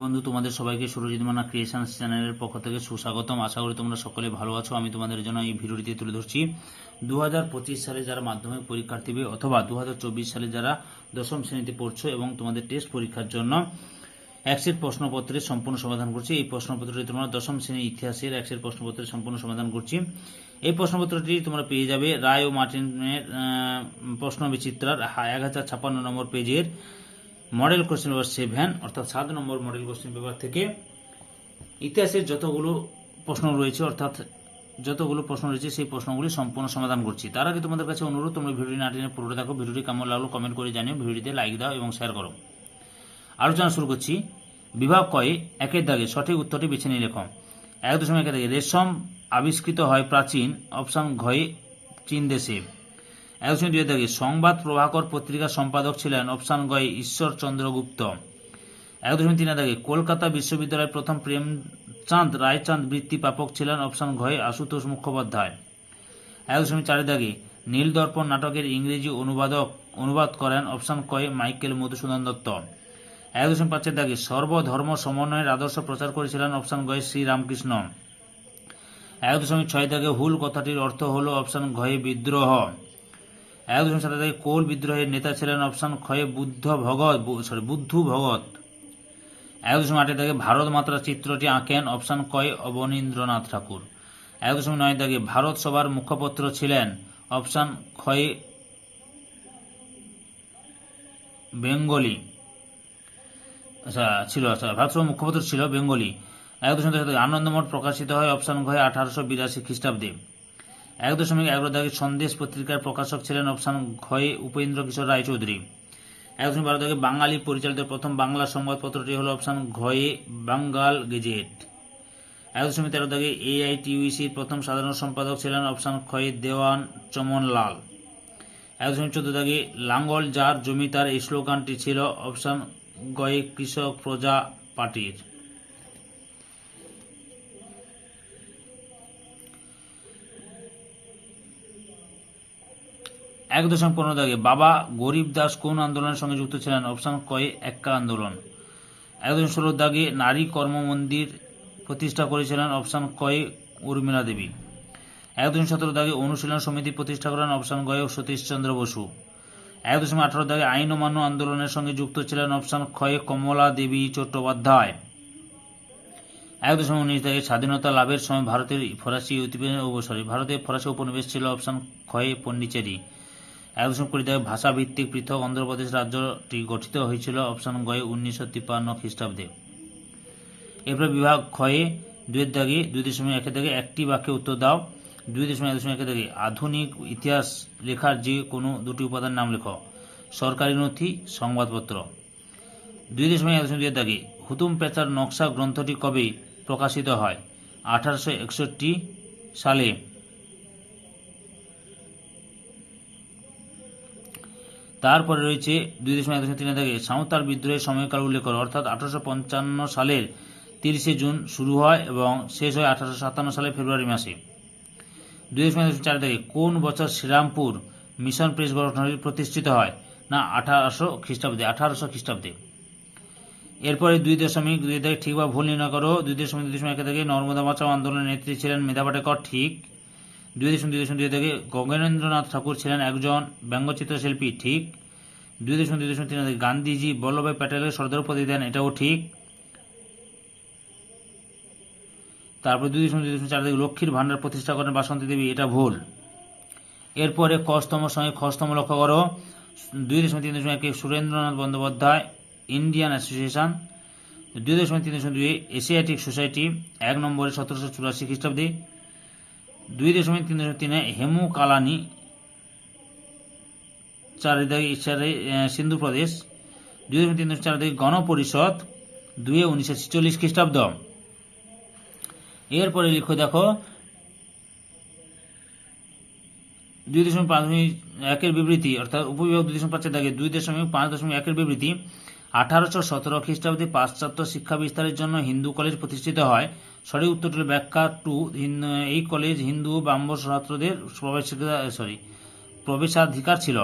বন্ধু, তোমাদের সবাইকে সুরজিৎ মানা ক্রিয়েশন চ্যানেলের পক্ষ থেকে সুস্বাগতম। আশা করি তোমরা সকলে ভালো আছো। আমি তোমাদের জন্য এই ভিডিওটিতে তুলে ধরছি। দু সালে যারা মাধ্যমিক পরীক্ষার্থী অথবা দু হাজার চব্বিশ সালে যারা দশম শ্রেণীতে পড়ছো এবং তোমাদের টেস্ট পরীক্ষার জন্য একসেট প্রশ্নপত্রের সম্পূর্ণ সমাধান করছি, এই প্রশ্নপত্রটি তোমরা দশম শ্রেণির ইতিহাসের একসেট প্রশ্নপত্রের সম্পূর্ণ সমাধান করছি। এই প্রশ্নপত্রটি তোমরা পেয়ে যাবে রায় ও মার্টিনের প্রশ্ন বিচিত্রার এক হাজার ছাপ্পান্ন নম্বর পেজের মডেল কোশ্চেন পেপার সেভেন অর্থাৎ সাত নম্বর মডেল কোশ্চেন পেপার থেকে ইতিহাসের যতগুলো প্রশ্ন রয়েছে, অর্থাৎ যতগুলো প্রশ্ন রয়েছে, সেই প্রশ্নগুলি সম্পূর্ণ সমাধান করছি। তার আগে তোমাদের কাছে অনুরোধ, তোমরা ভিডিওটি না টেনে পুরোটা দেখো, ভিডিওটি কেমন লাগল কমেন্ট করে জানিও, ভিডিওটিতে লাইক দাও এবং শেয়ার করো। আলোচনা শুরু করছি। বিভাগ কয়ে একের দাগে সঠিক উত্তরটি বেছে নিয়ে লেখো। এক দশমিক একের দাগে রেশম আবিষ্কৃত হয় প্রাচীন, অপশন ঘয়ে চীন দেশে। এক দশমিক সংবাদ প্রভাকর পত্রিকার সম্পাদক ছিলেন অপশন গয়ে ঈশ্বরচন্দ্র গুপ্ত। এক দশমিক তিন দাগে কলকাতা বিশ্ববিদ্যালয়ের প্রথম প্রেমচাঁদ রায়চাঁদ বৃত্তি প্রাপক ছিলেন অপশন ঘয়ে আশুতোষ মুখোপাধ্যায়। এক দশমিক চার দাগে নীলদর্পণ নাটকের ইংরেজি অনুবাদক অনুবাদ করেন অপশন কয়ে মাইকেল মধুসূদন দত্ত। এক দশমিক পাঁচের দাগে সর্বধর্ম সমন্বয়ের আদর্শ প্রচার করেছিলেন অপশন গয়ে শ্রীরামকৃষ্ণ। এক দশমিক ছয় দাগে হুল কথাটির অর্থ হল অপশন ঘয়ে বিদ্রোহ। এক সাথে সাত কোল বিদ্রোহের নেতা ছিলেন অপশন ক্ষয়ে বুদ্ধ ভগত সরি বুদ্ধু ভগত। এক দশমিক আটের দাগে ভারত মাত্রা চিত্রটি আঁকেন অপশন কয় অবনীন্দ্রনাথ ঠাকুর। এক দশমিক নয় দাগে ভারত সভার মুখপত্র ছিলেন অপশন ক্ষয়ে বেঙ্গলি। আচ্ছা ছিল আচ্ছা ভারত সভার মুখপত্র ছিল বেঙ্গলি। এক দশমিক দশ আনন্দমঠ প্রকাশিত হয় অপশন ঘয়ে আঠারোশো বিরাশি খ্রিস্টাব্দে। এক দশমিক এগারো দাগে সন্দেশ পত্রিকার প্রকাশক ছিলেন অপশন ঘয়ে উপেন্দ্র কিশোর রায়চৌধুরী এক দশমিক বারো দাগে বাঙালি পরিচালিত প্রথম বাংলা সংবাদপত্রটি হল অপশন ঘয়ে বাঙ্গাল গেজেট। এক দশমিক তেরো দাগে এআইটিউসির প্রথম সাধারণ সম্পাদক ছিলেন অপশন ক্ষয়ে দেওয়ান চমন লাল এক দশমিক চোদ্দ দাগে লাঙ্গল যার জমি তার এই স্লোগানটি ছিল অপশান গয়ে কৃষক প্রজা পার্টির। এক দশম পনেরো দাগে, বাবা গরিব দাস কোন আন্দোলনের সঙ্গে যুক্ত ছিলেন? অপশন কয়ে এক্কা আন্দোলন। এক দশমিক ষোলো দাগে নারী কর্ম মন্দির প্রতিষ্ঠা করেছিলেন। অপশন কয়ে উর্মিলা দেবী। এক দশমিক সতেরো দাগে অনুশীলন সমিতি প্রতিষ্ঠা করেন। অপশন গয়ে সতীশচন্দ্র বসু। এক দশমিক আঠারো দাগে আইন অমান্য আন্দোলনের সঙ্গে যুক্ত ছিলেন। অপশন ক্ষয়ে কমলা দেবী চট্টোপাধ্যায়। এক দশমিক উনিশ দাগে স্বাধীনতা লাভের সময় ভারতের ফরাসি সরি ভারতের ফরাসি উপনিবেশ ছিল অপশন ক্ষয়ে পন্ডিচেরি। এক দশমিক কুড়ি দাগে ভাষাভিত্তিক পৃথক অন্ধ্রপ্রদেশ রাজ্যটি গঠিত হয়েছিল অপশন গয়ে উনিশশো তিপ্পান্ন খ্রিস্টাব্দে। এরপর বিভাগ ক্ষয়ে দুয়ের দাগে, দুই দশমিক একের দাগে একটি বাক্যে উত্তর দাও। দুই দশমিক এক দশমিক একের দাগে আধুনিক ইতিহাস লেখার যে কোনো দুটি উপাদান নাম লেখ। সরকারি নথি, সংবাদপত্র। দুই দশমিক এক দশমিক দুইয়ের দাগে হুতুম পেচার নকশা গ্রন্থটি কবে প্রকাশিত হয়? আঠারোশো একষট্টি সালে তারপরে রয়েছে দুই দশমিক এক তিন দাগে সাঁওতাল বিদ্রোহের সময়কাল উল্লেখ করো, অর্থাৎ আঠারোশো পঞ্চান্ন সালের তিরিশে জুন শুরু হয় এবং শেষ হয় আঠারোশো সাতান্ন সালের ফেব্রুয়ারি মাসে। দুই দশমিক চার দাগে কোন বছর শ্রীরামপুর মিশন প্রেস গঠনটি প্রতিষ্ঠিত হয়? না, আঠারোশো খ্রিস্টাব্দে আঠারোশো খ্রিস্টাব্দে। এরপরে দুই দশমিক দুই থেকে ঠিক বা ভুল নির্ণয় করো। দুই দশমিক দুই দশমিক এক থেকে নর্মদা বাঁচাও আন্দোলনের নেত্রী ছিলেন মেধা পাটেকর ঠিক। দুই দশমিক দুই দশমিক দুই থেকে গগনেন্দ্রনাথ ঠাকুর ছিলেন একজন ব্যঙ্গচিত্র শিল্পী ঠিক। দুই দশমিক দুই দশমিক তিন থেকে গান্ধীজি বল্লভভাই প্যাটেলের সর্দার উপাধি দেন, এটাও ঠিক। তারপরে দুই দশমিক দুই দশমিক চার থেকে লক্ষ্মীর ভাণ্ডার প্রতিষ্ঠা করেন বাসন্তী দেবী, এটা ভুল। এরপরে কস্তম সঙ্গে খস্তম লক্ষ্য করো, দুই দশমিক তিন দশমিক একে সুরেন্দ্রনাথ বন্দ্যোপাধ্যায়, ইন্ডিয়ান অ্যাসোসিয়েশন। দুই দশমিক তিন দশমিক দুই এশিয়াটিক সোসাইটি, এক নম্বরে সতেরোশো চুরাশি খ্রিস্টাব্দে। দুই দশমিক তিন দশমিক তিনে হেমু কালানি চারিদিকে চারে সিন্ধু প্রদেশ। দুই দশমিক তিন দশমিক চারিদিকে গণপরিষদ। দুয়ে উনিশশো ছিচল্লিশ খ্রিস্টাব্দ। এরপরে লিখো, দেখো, দুই দশমিক পাঁচ দশমিক একের বিবৃতি, অর্থাৎ উপবিভাগ দুই দশমিক পাঁচের দাগে দুই দশমিক পাঁচ দশমিক একের বিবৃতি, আঠারোশো সতেরো খ্রিস্টাব্দে পাশ্চাত্য শিক্ষা বিস্তারের জন্য হিন্দু কলেজ প্রতিষ্ঠিত হয়। সঠিক উত্তরটির ব্যাখ্যা টু এই কলেজ হিন্দু ব্রাহ্ম ছাত্রদের প্রবেশ সরি প্রবেশাধিকার ছিল।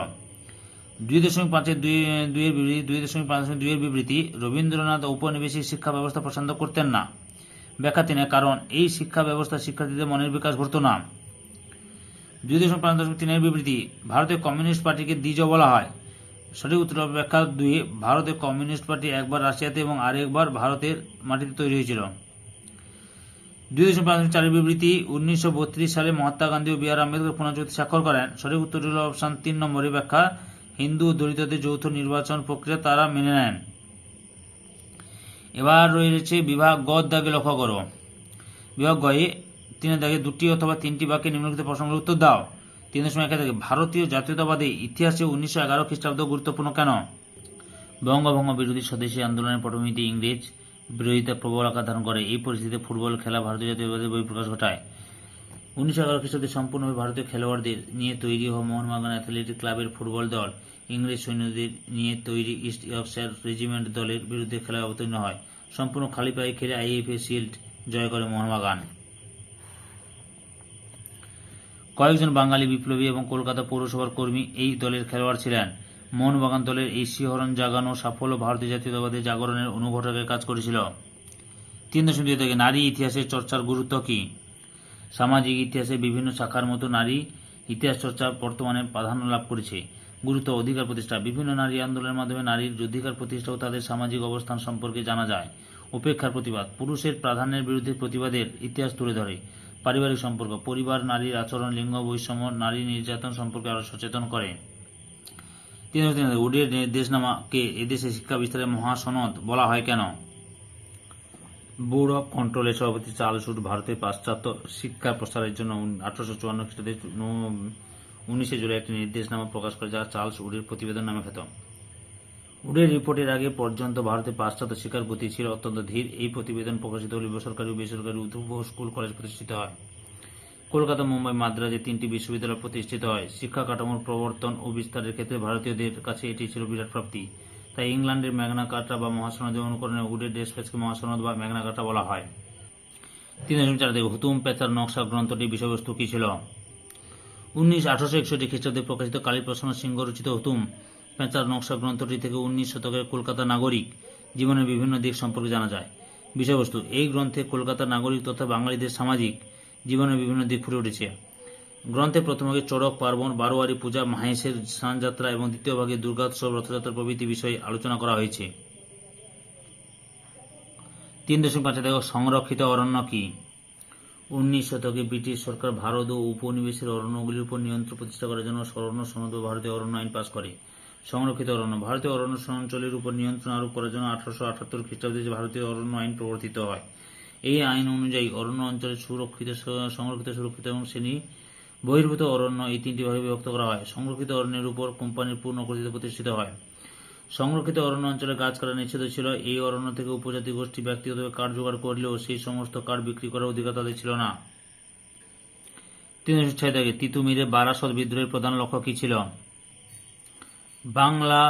দুই দশমিক পাঁচের দুই, দুইয়ের বিবৃতি, দুই দশমিক পাঁচ দশমিক দুইয়ের বিবৃতি রবীন্দ্রনাথ উপনিবেশিক শিক্ষা ব্যবস্থা পছন্দ করতেন না। ব্যাখ্যা তিনে কারণ এই শিক্ষা ব্যবস্থা শিক্ষার্থীদের মনের বিকাশ ঘটত না। দুই দশমিক পাঁচ দশমিক তিনের বিবৃতি, ভারতীয় কমিউনিস্ট পার্টিকে দ্বিজ বলা হয়। সঠিক উত্তর ব্যাখ্যা দুই ভারতের কমিউনিস্ট পার্টি একবার রাশিয়াতে এবং আরেকবার ভারতের মাটিতে তৈরি হয়েছিল। দুই দশমিক পাঁচ চারের বিবৃতি, উনিশশো বত্রিশ সালে মহাত্মা গান্ধী ও বি আম্বেদকর পুনর্চুক্তি স্বাক্ষর করেন। সঠিক উত্তর হল অপশন তিন নম্বরে ব্যাখ্যা, হিন্দু ও দলিতদের যৌথ নির্বাচন প্রক্রিয়া তারা মেনে নেন। এবার রয়েছে বিভাগ গ দাগে লক্ষ্য করো। বিভাগ গয়ে তিনের দাগে দুটি অথবা তিনটি বাক্যে নিম্নলিখিত প্রসঙ্গের উত্তর দাও। তিন দশমিক একে দাগে ভারতীয় জাতীয়তাবাদী ইতিহাসে উনিশশো এগারো খ্রিস্টাব্দ গুরুত্বপূর্ণ কেন? বঙ্গভঙ্গ বিরোধী স্বদেশী আন্দোলনের পটভূমিতে ইংরেজ বিরোধিতা প্রবল আকার ধারণ করে। এই পরিস্থিতিতে ফুটবল খেলা ভারতীয় জাতীয়তাবাদী বই প্রকাশ ঘটায়। উনিশশো এগারো খ্রিস্টাব্দে সম্পূর্ণভাবে ভারতীয় খেলোয়াড়দের নিয়ে তৈরি হওয়া মোহনবাগান অ্যাথলেটিক ক্লাবের ফুটবল দল, ইংরেজ সৈন্যদের নিয়ে তৈরি ইস্ট ইয়র্কশায়ার রেজিমেন্ট দলের বিরুদ্ধে খেলায় অবতীর্ণ হয়। সম্পূর্ণ খালি পায়ে খেলে আইএফএ শিল্ড জয় করে মোহনবাগান। কয়েকজন বাঙালি বিপ্লবী এবং কলকাতা পৌরসভার কর্মী এই দলের খেলোয়াড় ছিলেন। মোহনবাগান দলের এই শিহরণ জাগানো সাফল্য ভারতীয় জাতীয়তাবাদের জাগরণের অনুঘটকের কাজ করেছিল। তিন দশমিক দুই থেকে নারী ইতিহাসের চর্চার গুরুত্ব কী? সামাজিক ইতিহাসে বিভিন্ন শাখার মতো নারী ইতিহাস চর্চা বর্তমানে প্রাধান্য লাভ করেছে। গুরুত্ব অধিকার প্রতিষ্ঠা। বিভিন্ন নারী আন্দোলনের মাধ্যমে নারীর অধিকার প্রতিষ্ঠা ও তাদের সামাজিক অবস্থান সম্পর্কে জানা যায়। উপেক্ষার প্রতিবাদ। পুরুষের প্রাধান্যের বিরুদ্ধে প্রতিবাদের ইতিহাস তুলে ধরে। পারিবারিক সম্পর্ক। পরিবার, নারীর আচরণ, লিঙ্গ বৈষম্য, নারী নির্যাতন সম্পর্কে আরও সচেতন করে। তিন তিন উডের নির্দেশনামাকে এদেশে শিক্ষা বিস্তারের মহাসনদ বলা হয় কেন? বোর্ড অফ কন্ট্রোলের সভাপতি চার্লস ভারতের পাশ্চাত্য শিক্ষা প্রসারের জন্য আঠারোশো চুয়ান্ন খ্রিস্টাব্দে উনিশে জুলাই একটি নির্দেশনামা প্রকাশ করে, যা চার্লস উডের প্রতিবেদন নামে খ্যাত। উডের রিপোর্টের আগে পর্যন্ত ভারতের পাশ্চাত্য শিক্ষার গতি ছিল অত্যন্ত ধীর। এই প্রতিবেদন প্রকাশিত হলে বেসরকারি ও বেসরকারি উদ্যোগ স্কুল, কলেজ প্রতিষ্ঠিত হয়। কলকাতা, মুম্বাই, মাদ্রাজে তিনটি বিশ্ববিদ্যালয় প্রতিষ্ঠিত হয়। শিক্ষা কাঠামোর প্রবর্তন ও বিস্তারের ক্ষেত্রে ভারতীয়দের কাছে এটি ছিল বিরাট প্রাপ্তি। তাই ইংল্যান্ডের ম্যাগনা কার্টা বা মহাসনদের অনুকরণে উডের ডেসপেসকে মহাসনদ বা ম্যাগনা কার্টা বলা হয়। তিন দশমিক চার থেকে হুতুম পেতার নকশা গ্রন্থটির বিষয়বস্তু কী ছিল? উনিশ, আঠারোশো একষট্টি খ্রিস্টাব্দে প্রকাশিত কালীপ্রসন্ন সিংহ রচিত হুতুম পেঁচার নকশা গ্রন্থটি থেকে উনিশ শতকের কলকাতা নাগরিক জীবনের বিভিন্ন দিক সম্পর্কে জানা যায়। বিষয়বস্তু, এই গ্রন্থে কলকাতার নাগরিক তথা বাঙালিদের সামাজিক জীবনের বিভিন্ন দিক ফুটে উঠেছে। গ্রন্থে প্রথম ভাগে চড়ক, পার্বণ, বারোয়ারি পূজা, মাহেশের স্নানযাত্রা এবং দ্বিতীয় ভাগে দুর্গোৎসব রথযাত্রা প্রভৃতি বিষয়ে আলোচনা করা হয়েছে। তিন দশমিক পাঁচে দেখো সংরক্ষিত অরণ্য কি? উনিশ শতকে ব্রিটিশ সরকার ভারত ও উপনিবেশের অরণ্যগুলির উপর নিয়ন্ত্রণ প্রতিষ্ঠা করার জন্য স্বর্ণ সনদ ভারতীয় অরণ্য আইন পাশ করে। সংরক্ষিত অরণ্য। ভারতীয় অরণ্য অঞ্চলের উপর নিয়ন্ত্রণ আরোপ করার জন্য আঠারোশো আটাত্তর খ্রিস্টাব্দে ভারতীয় অরণ্য আইন প্রবর্তিত হয় এই আইন অনুযায়ী অরণ্য অঞ্চলে সুরক্ষিত, সংরক্ষিত, সুরক্ষিত এবং শ্রেণি বহির্ভূত অরণ্য এই তিনটি ভাগে বিভক্ত করা হয়। সংরক্ষিত অরণ্যের উপর কোম্পানির পূর্ণ কর্তৃত্ব প্রতিষ্ঠিত হয়। সংরক্ষিত অরণ্য অঞ্চলে গাছ কাটা নিষিদ্ধ ছিল। এই অরণ্য থেকে উপজাতি গোষ্ঠী ব্যক্তিগতভাবে কাঠ জোগাড় করলেও সেই সমস্ত কাঠ বিক্রি করার অধিকার তাদের ছিল না। তিনশো ছয় থেকে তিতুমিরে বারাসত বিদ্রোহের প্রধান লক্ষ্য কী ছিল? বাংলা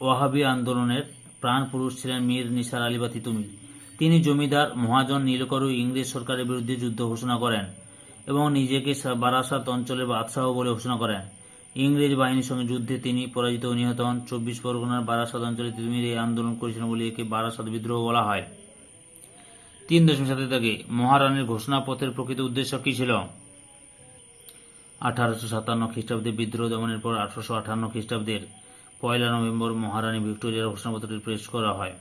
ওয়াহাবি আন্দোলনের প্রাণপুরুষ ছিলেন মীর নিসার আলী বা তিতুমির। তিনি জমিদার মহাজন নীলকর ইংরেজ সরকারের বিরুদ্ধে যুদ্ধ ঘোষণা করেন এবং নিজেকে বারাসাত অঞ্চলের বাদশাহ বলে ঘোষণা করেন। ইংরেজ বাহিনীর সঙ্গে যুদ্ধে তিনি পরাজিত ও নিহত হন। চব্বিশ পরগনার বারাসাত অঞ্চলে তিতুমির এই আন্দোলন করেছিলেন বলে একে বারাসাত বিদ্রোহ বলা হয়। তিন দশমিক সাথে থেকে মহারানীর ঘোষণাপত্রের প্রকৃত উদ্দেশ্য কী ছিল? আঠারোশো সাতান্ন খ্রিস্টাব্দে বিদ্রোহ দমনের পর আঠারোশো আঠান্ন খ্রিস্টাব্দের পয়লা নভেম্বর মহারানী ভিক্টোরিয়ার ঘোষণাপত্রটি পেশ করা হয়।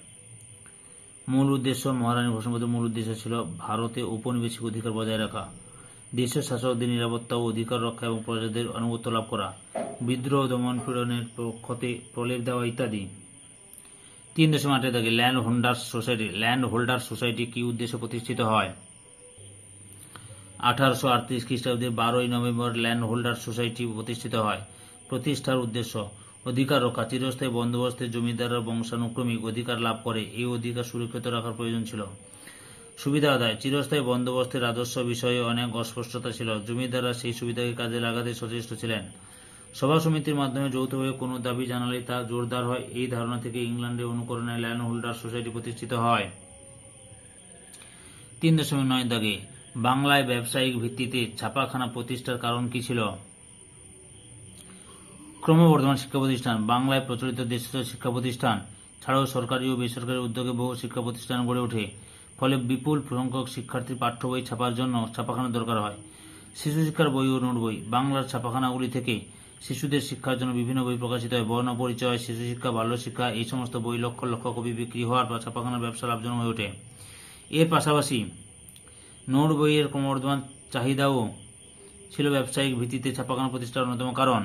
মূল উদ্দেশ্য মহারানী ঘোষণাপত্রের মূল উদ্দেশ্য ছিল ভারতে উপনিবেশিক অধিকার বজায় রাখা, দেশের শাসকদের নিরাপত্তা ও অধিকার রক্ষা এবং প্রজাদের আনুগত্য লাভ করা, বিদ্রোহ দমন পীড়নের পক্ষতে প্রলেপ দেওয়া ইত্যাদি। তিন দশম আটে থাকে land holders society, land holder society কি উদ্দেশ্যে প্রতিষ্ঠিত হয়? আঠারোশো আটত্রিশ খ্রিস্টাব্দে বারোই নভেম্বর ল্যান্ড হোল্ডার সোসাইটি প্রতিষ্ঠিত হয়। প্রতিষ্ঠার উদ্দেশ্য অধিকার রক্ষা চিরস্থায়ী বন্দোবস্তে জমিদাররা বংশানুক্রমিক অধিকার লাভ করে, এই অধিকার সুরক্ষিত রাখার প্রয়োজন ছিল। সুবিধা আদায়, চিরস্থায়ী বন্দোবস্তের রাজস্ব বিষয়ে অনেক অস্পষ্টতা ছিল। জমিদাররা সেই সুবিধাকে কাজে লাগাতে সচেষ্ট ছিলেন। সভা সমিতির মাধ্যমে যৌথভাবে কোনো দাবি জানালে তা জোরদার হয়, এই ধারণা থেকে ইংল্যান্ডে অনুকরণে ল্যান্ড হোল্ডার সোসাইটি প্রতিষ্ঠিত হয়। তিন দশমিক নয় দাগে বাংলায় ব্যবসায়িক ভিত্তিতে ছাপাখানা প্রতিষ্ঠার কারণ কি ছিল? ক্রমবর্ধমান শিক্ষা প্রতিষ্ঠান, বাংলায় প্রচলিত দেশীয় শিক্ষা প্রতিষ্ঠান ছাড়াও সরকারি ও বেসরকারি উদ্যোগে বহু শিক্ষা প্রতিষ্ঠান গড়ে ওঠে। ফলে বিপুল সংখ্যক শিক্ষার্থীর পাঠ্য বই ছাপার জন্য ছাপাখানা দরকার হয়। শিশু শিক্ষার বই ও নোট বই বাংলার ছাপাখানাগুলি থেকে শিশুদের শিক্ষার জন্য বিভিন্ন বই প্রকাশিত হয়। বর্ণ পরিচয়, শিশু শিক্ষা, বাল্য শিক্ষা এই সমস্ত বই লক্ষ লক্ষ কপি বিক্রি হওয়ার বা ছাপাখানার ব্যবসা লাভজনক হয়ে ওঠে। এর পাশাপাশি নোট বইয়ের ক্রমবর্ধমান চাহিদাও ছিল ব্যবসায়িক ভিত্তিতে ছাপাখানা প্রতিষ্ঠার অন্যতম কারণ।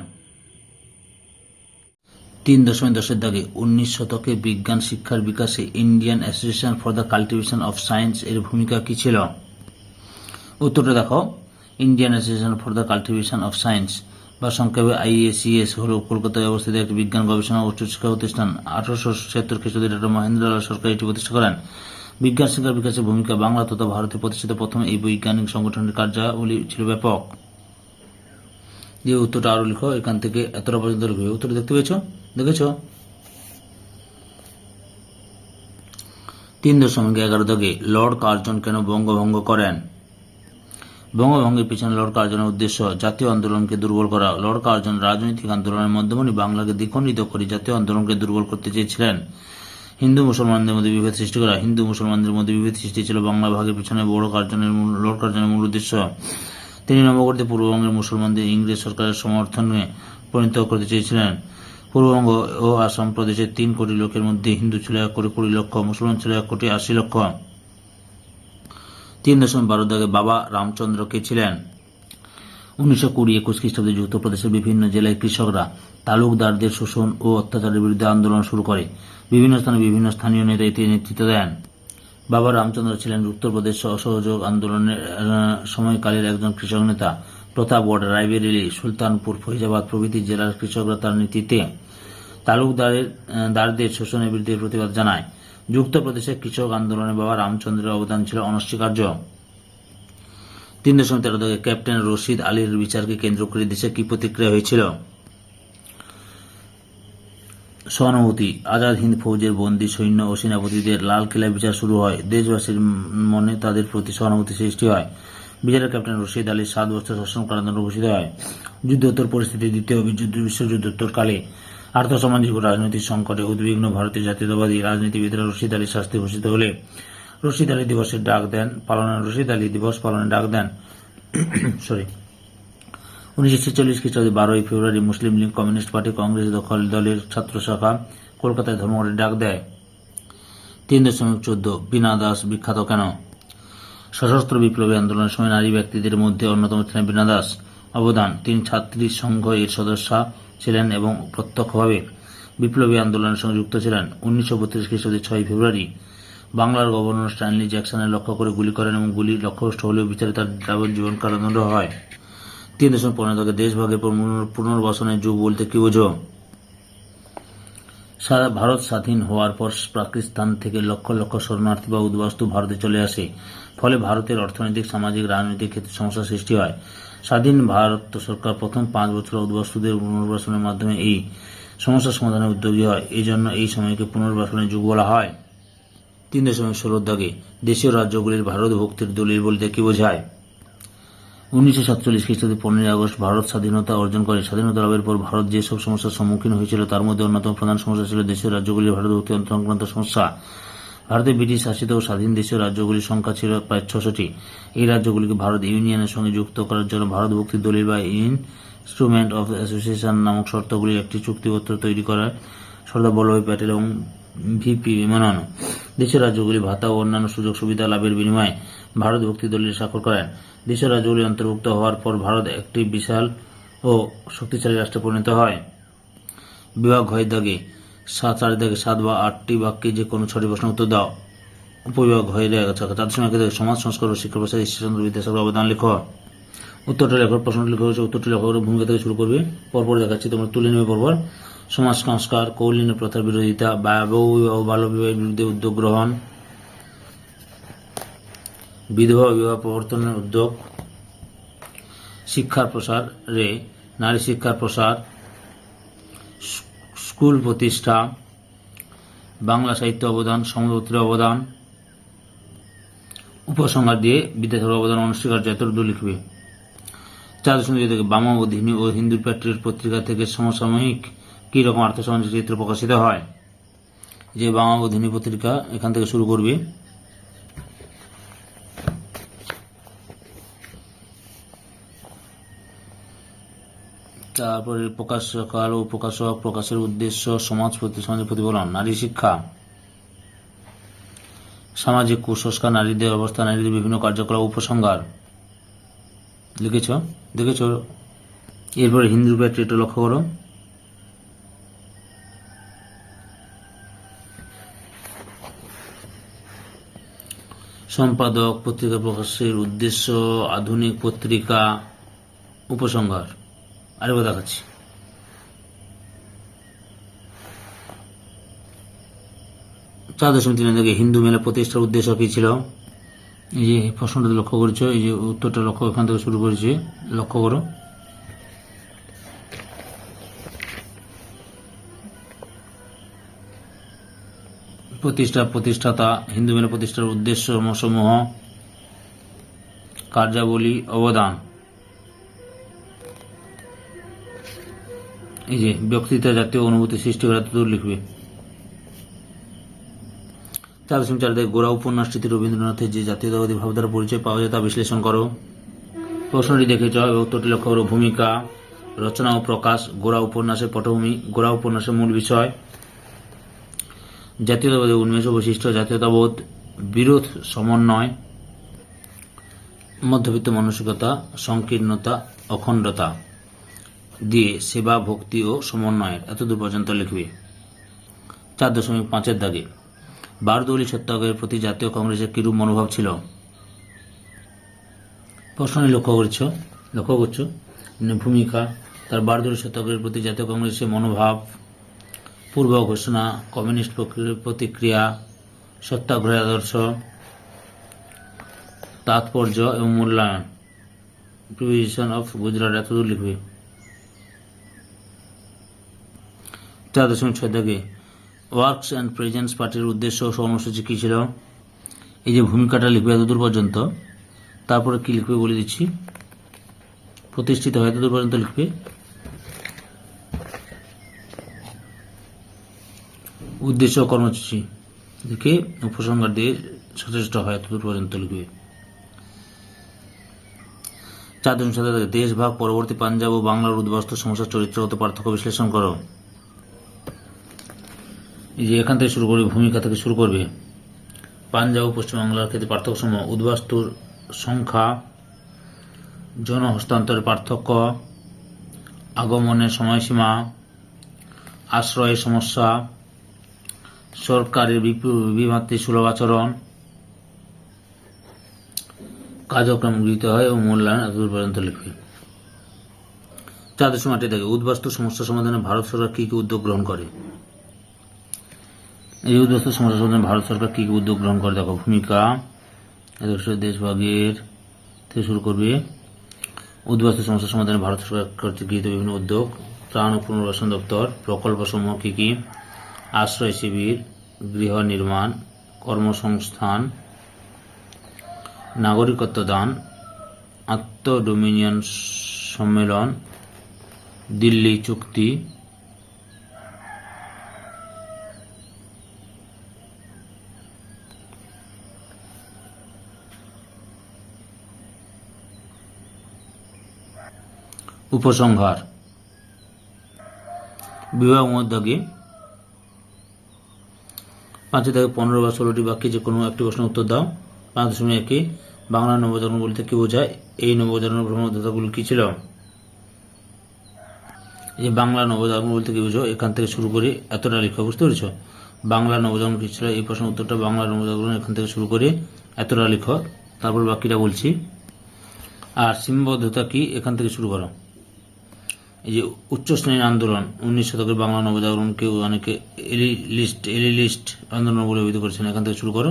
তিন দশমিক দশের দাগে উনিশ শতকে বিজ্ঞান শিক্ষার বিকাশে Indian association for the cultivation of science এর ভূমিকা কি ছিল? উত্তরটা দেখো। Indian association for the cultivation of science বা সংক্ষেপে আইএসিএস হল কলকাতায় অবস্থিত একটি বিজ্ঞান গবেষণা ও উচ্চশিক্ষা প্রতিষ্ঠান। আঠারোশো ছিয়াত্তর খ্রিস্টাব্দে ডক্টর মহেন্দ্রলাল সরকার এটি প্রতিষ্ঠা করেন। বিজ্ঞান শিক্ষার বিকাশের ভূমিকা বাংলা তথা ভারতে প্রতিষ্ঠিত প্রথম এই বৈজ্ঞানিক সংগঠনের কার্যাবলী ছিল ব্যাপক। যে উত্তরটা আরও লিখো, এখান থেকে এতটা পর্যন্ত লিখবে উত্তর দেখতে পেয়েছ? দেখেছ? তিন দশমিক এগারো দাগে লর্ড কার্জন কেন বঙ্গভঙ্গ করেন? বঙ্গভঙ্গের পিছনে লর্ড কার্জনের উদ্দেশ্য, জাতীয় আন্দোলনকে দুর্বল করা। লর্ড কার্জন রাজনৈতিক আন্দোলনের মাধ্যমে বাংলাকে দ্বিখণ্ডিত করে জাতীয় আন্দোলনকে দুর্বল করতে চেয়েছিলেন। হিন্দু মুসলমানদের মধ্যে বিভেদ সৃষ্টি করা। হিন্দু মুসলমানদের মধ্যে বিভেদ সৃষ্টি ছিল বাংলা ভাগের পিছনে বড় কার্জনের লর্ড কার্জনের মূল উদ্দেশ্য। তিনি নবগঠিত পূর্ববঙ্গের মুসলমানদের ইংরেজ সরকারের সমর্থনে পরিণত করতে চেয়েছিলেন। পূর্ববঙ্গ ও আসাম প্রদেশের তিন কোটি লোকের মধ্যে হিন্দু ছিল এক কোটি কুড়ি লক্ষ, মুসলমান ছিল এক কোটি আশি লক্ষ। তিন দশমিক বারো দাগে বাবা রামচন্দ্র কে ছিলেন? উনিশশো কুড়ি একুশ খ্রিস্টাব্দে যুক্তপ্রদেশের বিভিন্ন জেলায় কৃষকরা তালুকদারদের শোষণ ও অত্যাচারের বিরুদ্ধে আন্দোলন শুরু করে। বিভিন্ন স্থানে বিভিন্ন স্থানীয় নেতা এতে নেতৃত্ব দেন। বাবা রামচন্দ্র ছিলেন উত্তরপ্রদেশ অসহযোগ আন্দোলনের সময়কালের একজন কৃষক নেতা। প্রতাপগড় রায়বেরেলি, সুলতানপুর, ফৈজাবাদ প্রভৃতি জেলার কৃষকরা তার নেতৃত্বে তালুকদারের দারদের শোষণের বিরুদ্ধে প্রতিবাদ জানায়। যুক্তপ্রদেশের কৃষক আন্দোলনে বাবা রামচন্দ্রের অবদান ছিল অনস্বীকার্য। তিন দশমিক তেরো থেকে ক্যাপ্টেন রশিদ আলীর বিচারকে কেন্দ্র করে দেশে কি প্রতিক্রিয়া হয়েছিল? সহানুভূতি, আজাদ হিন্দ ফৌজের বন্দী, সৈন্য ও সেনাপতিদের লাল কিলায় বিচার শুরু হয়। দেশবাসীর মনে তাদের প্রতি সহানুভূতি সৃষ্টি হয়। বিচারের ক্যাপ্টেন রশিদ আলীর সাত বছর শাসন কারাদণ্ড ঘোষিত হয়। যুদ্ধোত্তর পরিস্থিতি, দ্বিতীয় বিদ্যুৎ বিশ্বযুদ্ধোত্তর কালে আর্থসামাজিক ও রাজনৈতিক সংকটে উদ্বিগ্ন ভারতীয় জাতীয়তাবাদী রাজনীতিবিদরা রশিদ আলীর শাস্তি ঘোষিত হলে রশিদ আলী দিবসের ডাক দেন পালনের রশিদ আলী দিবস পালনের ডাক দেন। সরি উনিশশো ছেচল্লিশ খ্রিস্টাব্দে বারোই ফেব্রুয়ারি মুসলিম লীগ কমিউনিস্ট পার্টি কংগ্রেস দখল দলের ছাত্র শাখা কলকাতায় ধর্মঘটের ডাক দেয়। তিন দশমিক চোদ্দ, বিনা দাস বিখ্যাত কেন? সশস্ত্র বিপ্লবী আন্দোলনের সময় নারী ব্যক্তিদের মধ্যে অন্যতম ছিলেন বীণা দাস। অবদান, তিনি ছাত্রী সংঘ এর সদস্যা ছিলেন এবং প্রত্যক্ষভাবে বিপ্লবী আন্দোলনের সঙ্গে যুক্ত ছিলেন। উনিশশো বত্রিশ খ্রিস্টাব্দে ছয় ফেব্রুয়ারি বাংলার গভর্নর স্ট্যানলি জ্যাকসনের লক্ষ্য করে গুলি করেন এবং গুলি লক্ষ্যভ্রষ্ট হলেও বিচারে তার যাবজ্জীবন কারাদণ্ড হয়। তিন দশমিক পনেরো থেকে দেশভাগের পর পুনর- পুনর্বাসনের যুগ বলতে কি বোঝো? সারা ভারত স্বাধীন হওয়ার পর পাকিস্তান থেকে লক্ষ লক্ষ শরণার্থী বা উদ্বাস্তু ভারতে চলে আসে। ফলে ভারতের অর্থনৈতিক, সামাজিক, রাজনৈতিক ক্ষেত্রে সমস্যা সৃষ্টি হয়। স্বাধীন ভারত সরকার প্রথম পাঁচ বছর উদ্বাস্তুদের পুনর্বাসনের মাধ্যমে এই সমস্যা সমাধানে উদ্যোগী হয়। এই জন্য এই সময়কে পুনর্বাসনের যুগ বলা হয়। তিন দশমিক ষোলোর দাগে দেশীয় রাজ্যগুলির ভারত ভক্তির দলিল বলতে কি বোঝায়? উনিশশো সাতচল্লিশ খ্রিস্টাব্দে পনেরোই আগস্ট ভারত স্বাধীনতা অর্জন করে। স্বাধীনতা লাভের পর ভারত যেসব সমস্যার সম্মুখীন হয়েছিল, তার মধ্যে অন্যতম প্রধান সমস্যা ছিল দেশের রাজ্যগুলির ভারত ভক্তি সংক্রান্ত সমস্যা। ভারতে ব্রিটিশ শাসিত ও স্বাধীন দেশীয় রাজ্যগুলির সংখ্যা ছিল প্রায় ছশোটি। এই রাজ্যগুলিকে ভারত ইউনিয়নের সঙ্গে যুক্ত করার জন্য ভারত ভক্তি দলিল বা ইনস্ট্রুমেন্ট অফ অ্যাসোসিয়েশন নামক শর্তগুলির একটি চুক্তিপত্র তৈরি করার সর্দার বল্লভভাই প্যাটেল এবং ভিপি বিমানন দেশের রাজ্যগুলি ভাতা ও অন্যান্য সুযোগ সুবিধা লাভের বিনিময়ে ভারত ভক্তি দলিল স্বাক্ষর করেন। দেশের রাজ্যগুলি অন্তর্ভুক্ত হওয়ার পর ভারত একটি বিশাল ও শক্তিশালী রাষ্ট্রে পরিণত হয়। বিভাগ হয় দাগে সাত চারি দাগে সাত বা আটটি বাক্যে যে কোনো ছটি প্রশ্ন উত্তর দাও। উপবিভাগ হয়ে দেখা তাদের সময় থেকে, সমাজ, সংস্কার ও শিক্ষা প্রসার ঈশ্বরচন্দ্র বিদ্যাসাগর অবদান লেখো। উত্তরটা লেখো, প্রশ্নটি লেখা, হয়েছে উত্তরটি লেখা করে ভূমিকা থেকে শুরু করবে। পরপর দেখাচ্ছি, তোমরা তুলে নেবে পরপর। সমাজ, সংস্কার কৌলীন প্রথার বিরোধিতা বাল্য বিবাহের বিরুদ্ধে উদ্যোগ গ্রহণ। বিধবা বিবাহ প্রবর্তনের উদ্যোগ। শিক্ষার প্রসারে নারী শিক্ষার প্রসার স্কুল প্রতিষ্ঠা, বাংলা সাহিত্য অবদান সমুদ্রের অবদান, উপসংহার দিয়ে বিদ্যাসাগর অবদান অনস্বীকার্য এতটুকু লিখবে। চার দশমিক থেকে বামাবধিনী ও হিন্দু প্যাট্রিয়ট পত্রিকা থেকে সমসাময়িক কী রকম আর্থসামাজিক চিত্র প্রকাশিত হয়, যে বামা অধিনী পত্রিকা এখান থেকে শুরু করবে। তারপরে প্রকাশকাল ও প্রকাশক প্রকাশের উদ্দেশ্য সমাজ সমাজের প্রতিফলন নারী শিক্ষা। সামাজিক কুসংস্কার, নারীদের অবস্থা, নারীদের বিভিন্ন কার্যকলাপ, উপসংহার। লিখেছ? দেখেছ? এরপরে হিন্দু প্যাট্রিয়টটা লক্ষ্য করো। সম্পাদক পত্রিকা প্রকাশের উদ্দেশ্য, আধুনিক পত্রিকা, উপসংহার। আরেকবার দেখাচ্ছি চার দশমিক তিন থেকে হিন্দু মেলা প্রতিষ্ঠার উদ্দেশ্য কি ছিল? এই যে প্রশ্নটা লক্ষ্য করেছ, এই যে উত্তরটা লক্ষ্য এখান থেকে শুরু করেছি। লক্ষ্য করো। প্রতিষ্ঠা, প্রতিষ্ঠাতা, হিন্দু মেলা প্রতিষ্ঠার উদ্দেশ্য সমূহ, কার্যাবলী, অবদান। এই যে বক্তৃতা জাতীয় অনুভূতি সৃষ্টি করা দূর লিখবে। চার দশমিক চার গোড়া উপন্যাসটিতে রবীন্দ্রনাথের যে জাতীয়তাবাদী ভাবধারা পরিচয় পাওয়া যায় তা বিশ্লেষণ করো। প্রশ্নটি দেখেছ এবং উত্তরটি লক্ষ্য করো। ভূমিকা, রচনা ও প্রকাশ, গোড়া উপন্যাসের পটভূমি, গোড়া উপন্যাসের মূল বিষয়। জাতীয়তাবাদী উন্মেষ বৈশিষ্ট্য, জাতীয়তাবোধ, বিরোধ, সমন্বয়, মধ্যবিত্ত মানসিকতা, সংকীর্ণতা, অখণ্ডতা। দিয়ে সেবা, ভক্তি ও সমন্বয়ের এতদূর পর্যন্ত লিখবে। চার দশমিক পাঁচের দাগে। বারদৌলি সত্যাগ্রহের প্রতি জাতীয় কংগ্রেসের কিরূপ মনোভাব ছিল? প্রশ্নটি লক্ষ্য করছ? লক্ষ্য করছ? মানে ভূমিকা, তার বারদৌলি সত্যাগ্রহের প্রতি জাতীয় কংগ্রেসের মনোভাব, পূর্ব ঘোষণা, কমিউনিস্ট প্রতিক্রিয়া সত্যাগ্রহ আদর্শ, তাৎপর্য এবং মূল্যায়ন। প্রিভিশন অফ গুজরাট এতদূর লিখবে। চার দশমিক ছয় থেকে ওয়ার্কস অ্যান্ড প্রেজেন্স পার্টির উদ্দেশ্য কর্মসূচি কী ছিল? এই যে ভূমিকাটা লিখবে এতদূর পর্যন্ত, তারপরে কি লিখবে বলে দিচ্ছি। প্রতিষ্ঠিত হয় এতদূর পর্যন্ত লিখবে। উদ্দেশ্য কর্মসূচি লিখে উপসংহার দিয়ে সচেষ্ট হয় এতদূর পর্যন্ত লিখবে। চার দশমিক সাথে দেশভাগ, পরবর্তী পাঞ্জাব ও বাংলার উদ্বাস্তু সমস্যার চরিত্রগত পার্থক্য বিশ্লেষণ করো। এই যে এখান থেকে শুরু করবে, ভূমিকা থেকে শুরু করবে, পাঞ্জাব ও পশ্চিমবাংলার ক্ষেত্রে পার্থক্য সমূহ, উদ্বাস্তুর সংখ্যা জন হস্তান্তরের পার্থক্য, আগমনের সময়সীমা, আশ্রয়ের সমস্যা, সরকারের বিমাতৃ সুলভ আচরণ, কার্যক্রম গৃহীত হয় ও মূল্যায়ন এতদূর পর্যন্ত লিখবে। চার দশমিক আটে থাকে উদ্বাস্তু সমস্যা সমাধানে ভারত সরকার কী কী উদ্যোগ গ্রহণ করে? এই উদ্বাস্তু সমস্যা সমাধানে ভারত সরকার কী কী উদ্যোগ গ্রহণ করে? দেখো, ভূমিকা। দেশভাগের থেকে শুরু করবে। উদ্বাস্তু সমস্যা সমাধানে ভারত সরকার কর্তৃক গৃহীত বিভিন্ন উদ্যোগ। ত্রাণ ও পুনর্বাসন দপ্তর, প্রকল্পসমূহ কী কী? আশ্রয় শিবির, গৃহ নির্মাণ, কর্মসংস্থান, নাগরিকত্ব দান, আত্মডোমিনিয়ন সম্মেলন, দিল্লি চুক্তি উপসংহার। বিবাহ মধ্যে পাঁচে থেকে পনেরো বা ষোলোটি বাক্যে যে কোনো একটি প্রশ্নের উত্তর দাও। পাঁচ দশমিক একে বাংলা নবজাগরণ বলতে কি বোঝায়? এই নবজাগরণ ভ্রমণদাতাগুলো কী ছিল? যে বাংলা নবজাগরণ বলতে কি বুঝো? এখান থেকে শুরু করে এতটা লেখা বুঝতে পেরেছ? বাংলা নবজাগরণ কী ছিল? এই প্রশ্নের উত্তরটা বাংলা নবজাগরণ এখান থেকে শুরু করে এতটা লেখো। তারপর বাকিটা বলছি। আর সীমাবদ্ধতা কি? এখান থেকে শুরু করো। এই যে উচ্চ শ্রেণির আন্দোলন, উনিশ শতকের বাংলা নবজাগরণকে অনেকে এলি লিস্ট এলি লিস্ট আন্দোলন বলে অভিহিত করেছেন। এখান থেকে শুরু করো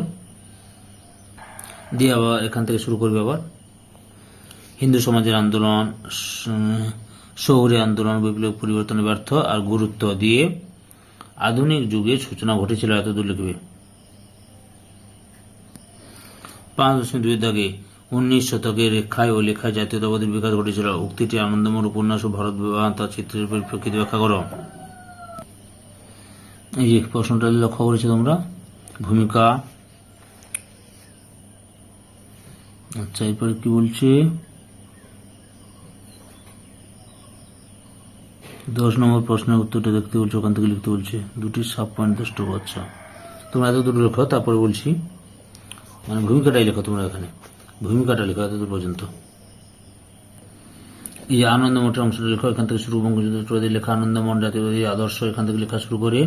দিয়ে আবার এখান থেকে শুরু করবে আবার। হিন্দু সমাজের আন্দোলন শহুরে আন্দোলন, বিপ্লব পরিবর্তনের ব্যর্থ আর গুরুত্ব দিয়ে আধুনিক যুগে সূচনা ঘটেছিল এত দূর লিখবে পাঁচ দশমিক দুই দাগে উনিশ শতকে রেখায় ও লেখায় জাতীয়তাবাদের বিকাশ ঘটেছিল। উক্তিটি আনন্দময় উপন্যাস ও ভারত তার চিত্রের পরিপ্রেক্ষিতে ব্যাখ্যা করো। এই যে প্রশ্নটা লক্ষ্য করেছ তোমরা? ভূমিকা। আচ্ছা এরপরে কি বলছে? দশ নম্বর প্রশ্নের উত্তরটা দেখতে বলছে, ওখান থেকে লিখতে বলছে। দুটি সাব পয়েন্ট দশ আচ্ছা তোমরা এত দুটো লেখো, তারপরে বলছি। মানে ভূমিকাটাই লেখো তোমরা এখানে। ভূমিকাটা লেখো এত দূর পর্যন্ত। এই যে আনন্দমঠের অংশটা লেখো, এখান থেকে শুরু বঙ্গযুদ্ধবাদী লেখা আনন্দমঠ জাতীয়বাদী আদর্শ, এখান থেকে লেখা শুরু করে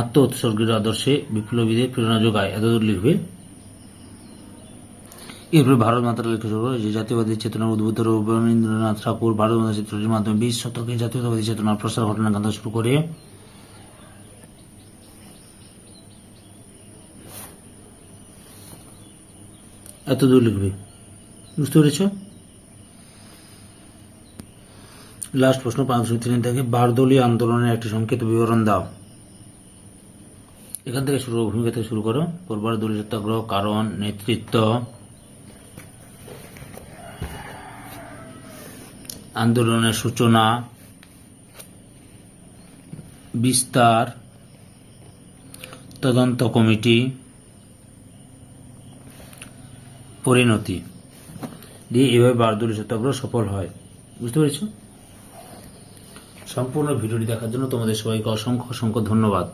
আত্ম উৎসর্গের আদর্শে বিপ্লবীদের প্রেরণা যোগায়। এতদূর লিখবে। এরপরে ভারত মাতার লেখা শুরু করে, যে জাতীয়বাদী চেতনার উদ্ভূত রবীন্দ্রনাথ ঠাকুর, ভারত মাতা চিত্রটির মাধ্যমে বিশ শতকে জাতীয়তাবাদী চেতনার প্রসার ঘটনা কান্ত শুরু করে। এত দূর লিখবে। বুঝতে পেরেছ? লাস্ট প্রশ্ন পাঁচশো তিন থেকে বারদলীয় আন্দোলনের একটি সংক্ষিপ্ত বিবরণ দাও। এখান থেকে শুরু, ভূমিকা থেকে শুরু করো। পূর্বার দলীয় সত্যাগ্রহ, কারণ, নেতৃত্ব। আন্দোলনের সূচনা। বিস্তার। তদন্ত কমিটি। পরিণতি। দিয়ে এভাবে বারদলীয় সত্যাগ্রহ সফল হয়। বুঝতে পেরেছ? সম্পূর্ণ ভিডিওটি দেখার জন্য তোমাদের সবাইকে অসংখ্য অসংখ্য ধন্যবাদ।